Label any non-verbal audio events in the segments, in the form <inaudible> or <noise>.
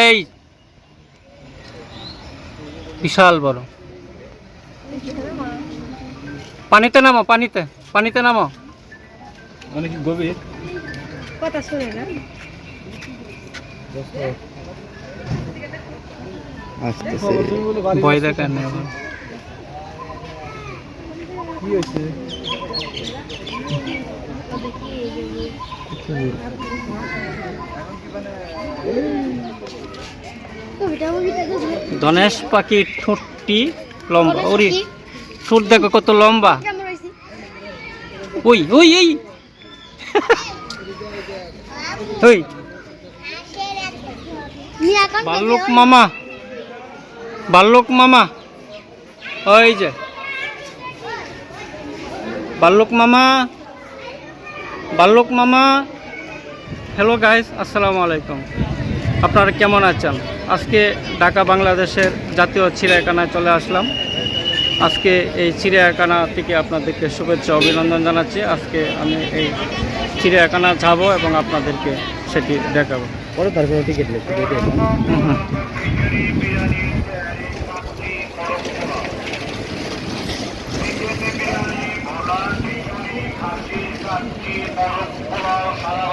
এই। বিশাল বড়। পানিতে নামো পানিতে পানিতে নামো। অনেক গভীর? কথা শুনে না। ভয় দেখার নেই। কি হয়েছে? ধনেশ পাখির ঠোঁটটি লম্বা। ওরে ঠোঁট দেখো কত লম্বা। ওই ওই এই। ওই। বাল্লুক মামা। বাল্লুক মামা। ওই যে। বাল্লুক মামা। বাল্লুক মামা। হ্যালো গাইস আসসালামু আলাইকুম। আপনারা কেমন আছেন? আজকে ঢাকা বাংলাদেশের জাতীয় চিড়িয়াখানায় চলে আসলাম। আজকে এই চিড়িয়াখানা থেকে আপনাদেরকে শুভেচ্ছা অভিনন্দন জানাচ্ছি। আজকে আমি এই চিড়িয়াখানা যাব এবং আপনাদেরকে সেটি দেখাবো। পরে তার কোনো টিকিট টিকিট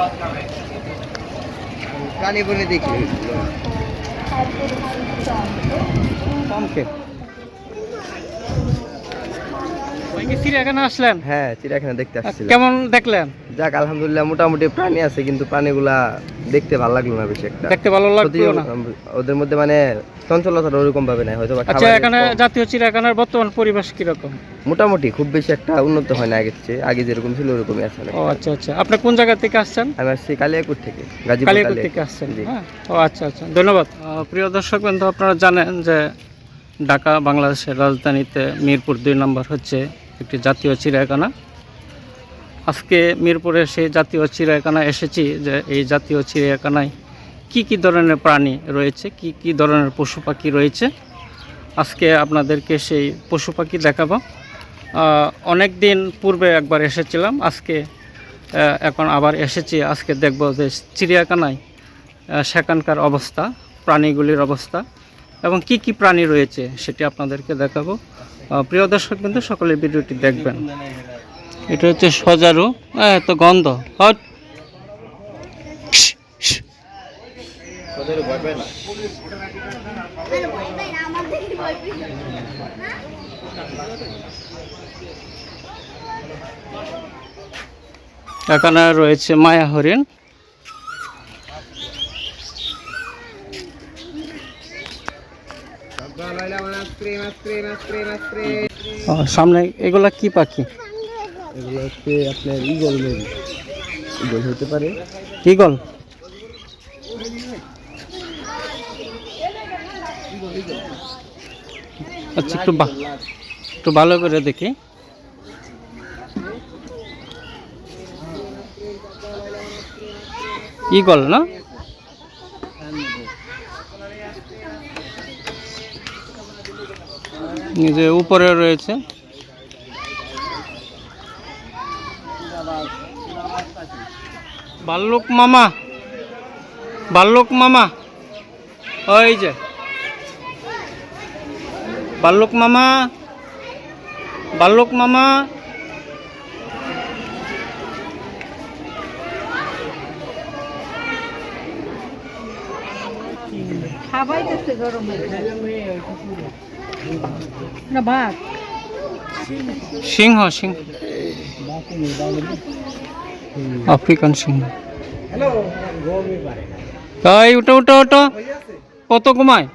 হুম। বলে দেখি। পামকে ওই কি চিড়িয়াখানা আসলেন? হ্যাঁ চিড়িয়াখানা দেখতে আসছিলাম। কেমন দেখলেন? যাক আলহামদুলিল্লাহ মোটামুটি প্রাণী আছে কিন্তু প্রাণীগুলা দেখতে ভালো লাগল না বেশি একটা। দেখতে ভালো লাগল না? ওদের মধ্যে মানে চঞ্চলতা ওরকম ভাবে নাই হয়তো আচ্ছা এখানে জাতীয় চিড়িয়াখানার বর্তমান পরিবেশ কীরকম? মোটামুটি খুব বেশি একটা উন্নত হয় না আগের চেয়ে আগে যেরকম ছিল ওরকমই আছে ও আচ্ছা আচ্ছা। আপনি কোন জায়গা থেকে আসছেন? আমি আসছি কালিয়াকুর থেকে গাজীপুর কালিয়াকুর থেকে আসছেন জি। হ্যাঁ? ও আচ্ছা আচ্ছা। ধন্যবাদ। প্রিয় দর্শক বন্ধু আপনারা জানেন যে ঢাকা বাংলাদেশের রাজধানীতে মিরপুর দুই নম্বর হচ্ছে একটি জাতীয় চিড়িয়াখানা। আজকে মিরপুরে সেই জাতীয় চিড়িয়াখানায় এসেছি যে এই জাতীয় চিড়িয়াখানায় কি কি ধরনের প্রাণী রয়েছে, কি কি ধরনের পশু পাখি রয়েছে, আজকে আপনাদেরকে সেই পশু পাখি দেখাবো। অনেক দিন পূর্বে একবার এসেছিলাম, আজকে এখন আবার এসেছি, আজকে দেখব যে চিড়িয়াখানায় সেখানকার অবস্থা, প্রাণীগুলির অবস্থা, এবং কি কি প্রাণী রয়েছে সেটি আপনাদেরকে দেখাবো। প্রিয় দর্শক কিন্তু সকলে ভিডিওটি দেখবেন। এটা হচ্ছে সজারু হ্যাঁ তো গন্ধ হট। এখানে রয়েছে মায়া হরিণ। ও, সামনে এগুলা কি পাখি? এগুলো হচ্ছে আপনার ইগল মেবি। ইগল হতে পারে। ইগল আচ্ছা একটু একটু ভালো করে দেখি। ইগল না? যে উপরে রয়েছে। বাল্লুক মামা বাল্লুক মামা ওই যে বাল্লুক মামা বাল্লুক মামা। গরম। না সিংহ সিংহ। আফ্রিকান সিংহ। এই উঠো উঠো উঠো। কত কমায়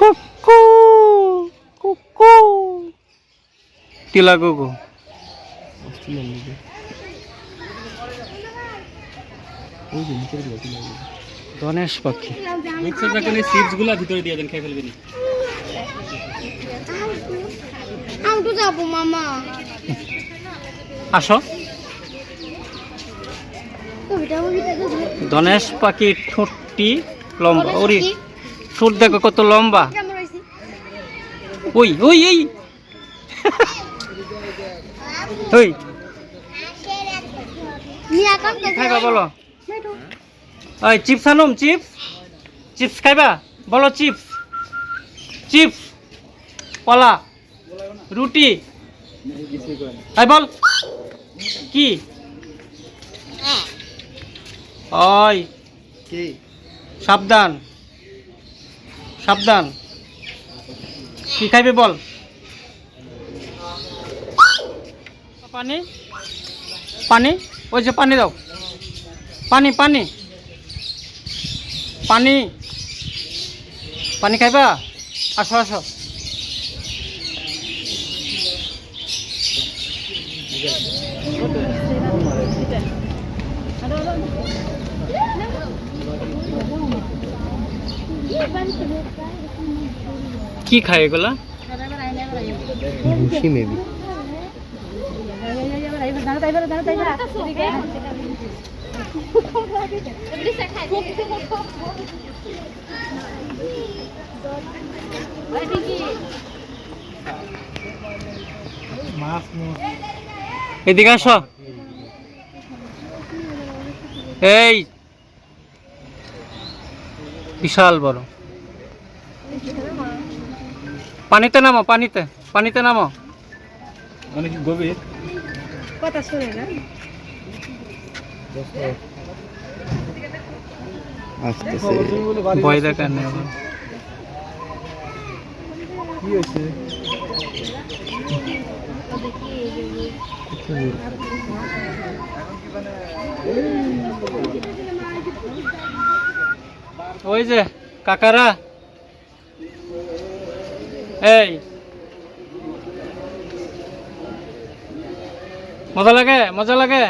কুকু কুকু টিলা কুকু গণেশ পাখি। আমি তো যাব মামা। আসো। ধনেশ পাখির ঠোঁটটি লম্বা। ওরে ঠোঁট দেখো কত লম্বা। ওই ওই এই। ওই। খাইবা বলো? ওই চিপস আনুম চিপস। চিপস খাইবা? বলো চিপস। চিপস। কলা রুটি। এই বল। কি? ওই। কি সাবধান। সাবধান। কি খাইবে বল? পানি। পানি? ওই যে পানি দাও। পানি পানি। পানি। পানি খাইবা? আসো আসো। কি খায় এগুলা? ভুসি মেবি। এদিকে আসো। এই। বিশাল বড়। পানিতে নামো পানিতে পানিতে নামো। অনেক গভীর? কথা শুনে না। আসতেছে। ভয় দেখার নেই। কি হয়েছে? ওই যে কাকারা। এই। মজা লাগে? মজা লাগে?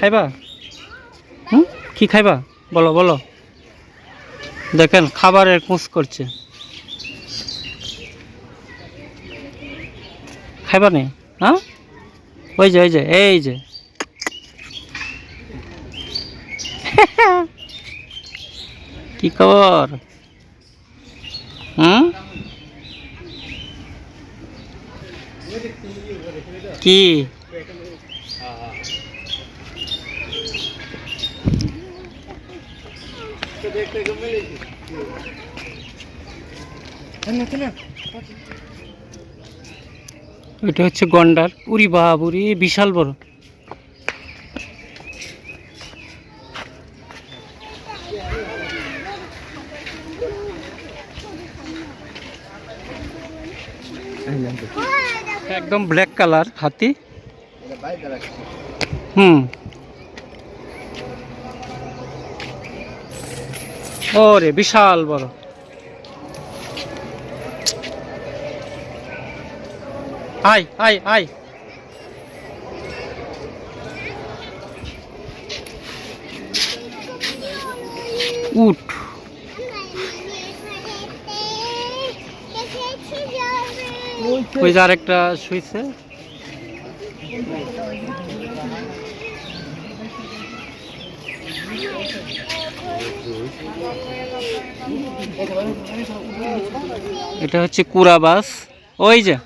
খাইবা? হুম? কি খাইবা? বলো বলো। দেখেন, খাবারের কুঁচ করছে। খাইবা নি? হ্যাঁ? ওই যে ওই যে, এই যে। <laughs> কি খবর? হুম? কি? ওইটা হচ্ছে গন্ডার। উরি বাবুরি বিশাল বড়। একদম ব্ল্যাক কালার হাতি। হুম। ওরে বিশাল বড়। আয় আয় আয়। উঠ। ওই যে আরেকটা শুইছে। এটা হচ্ছে কুড়া বাস। ওই যে।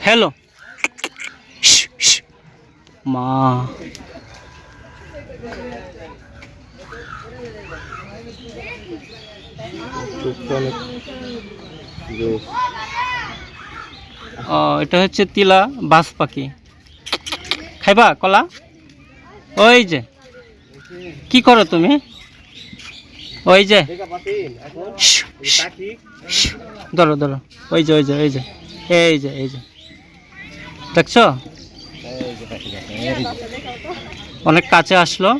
হ্যালো। মা। ও, এটা হচ্ছে তিলা বাস পাখি। খাইবা কলা? ওই যে। কি করো তুমি? ওই যে। ধরো ধরো। ওই যে ওই যে ওই যে। এই যে এই যে। দেখছ? অনেক কাছে আসলো।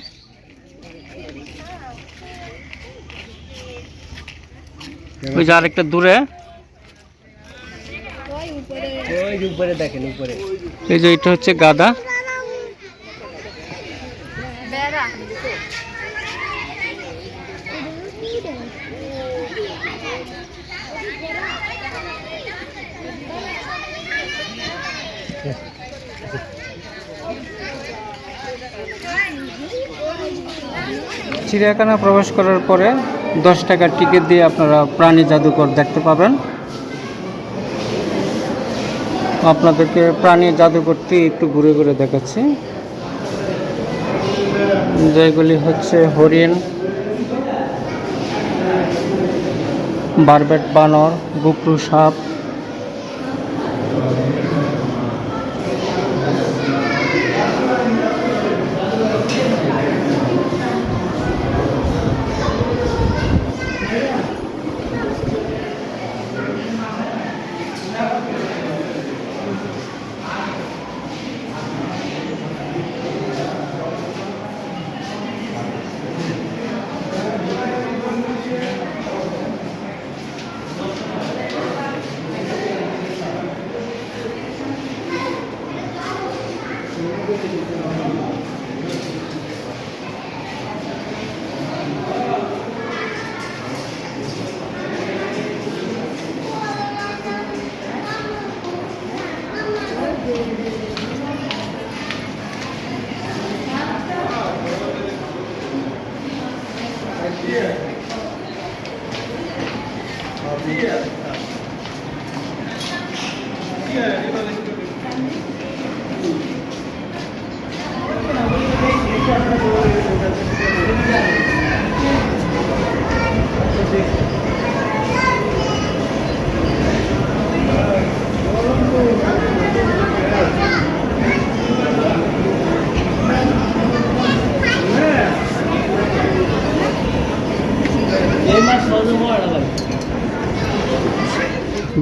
ওই যে আরেকটা দূরে। ওই যে উপরে দেখেন উপরে। এই যে এটা হচ্ছে গাদা। চিড়িয়াখানা প্রবেশ করার পরে দশ টাকার টিকিট দিয়ে আপনারা প্রাণী জাদুঘর দেখতে পাবেন। আপনাদেরকে প্রাণী জাদুঘরটি একটু ঘুরে ঘুরে দেখাচ্ছি। যেগুলি হচ্ছে হরিণ, বারবেট বানর গুকরু সাপ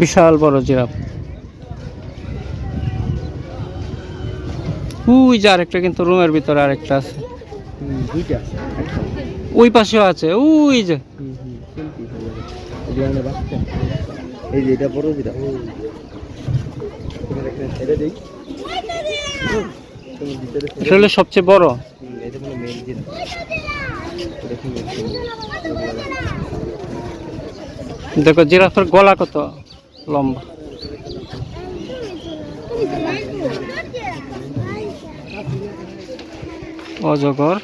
বিশাল বড় জিরাফ। উই যে আরেকটা কিন্তু রুমের ভিতরে আরেকটা আছে। দুইটা ওই পাশেও আছে ওই যে। এই যে এটা বড় যেটা এটা দেই। হলো সবচেয়ে বড়। এটা দেখো জিরাফের গলা কত লম্বা। অজগর।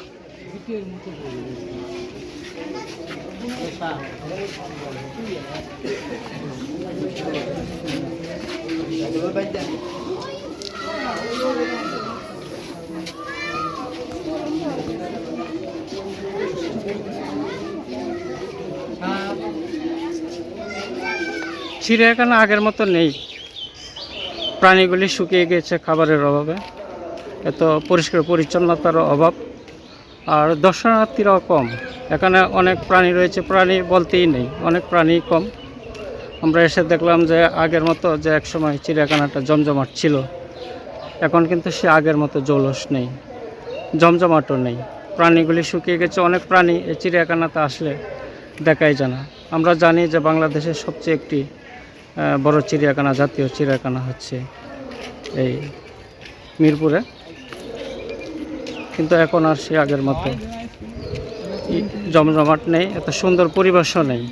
চিড়িয়াখানা আগের মতো নেই। প্রাণীগুলি শুকিয়ে গেছে খাবারের অভাবে। এত পরিষ্কার পরিচ্ছন্নতার অভাব। আর দর্শনার্থীরাও কম। এখানে অনেক প্রাণী রয়েছে, প্রাণী বলতেই নেই, অনেক প্রাণী কম। আমরা এসে দেখলাম যে আগের মতো যে একসময় চিড়িয়াখানাটা জমজমাট ছিল, এখন কিন্তু সে আগের মতো জৌলস নেই, জমজমাটও নেই। প্রাণীগুলি শুকিয়ে গেছে, অনেক প্রাণী এই চিড়িয়াখানাতে আসলে দেখাই যায় না। আমরা জানি যে বাংলাদেশের সবচেয়ে একটি বড় চিড়িয়াখানা, জাতীয় চিড়িয়াখানা হচ্ছে এই মিরপুরে। কিন্তু এখন আর সে আগের মতো। জমজমাট নেই এত সুন্দর পরিবেশও নেই।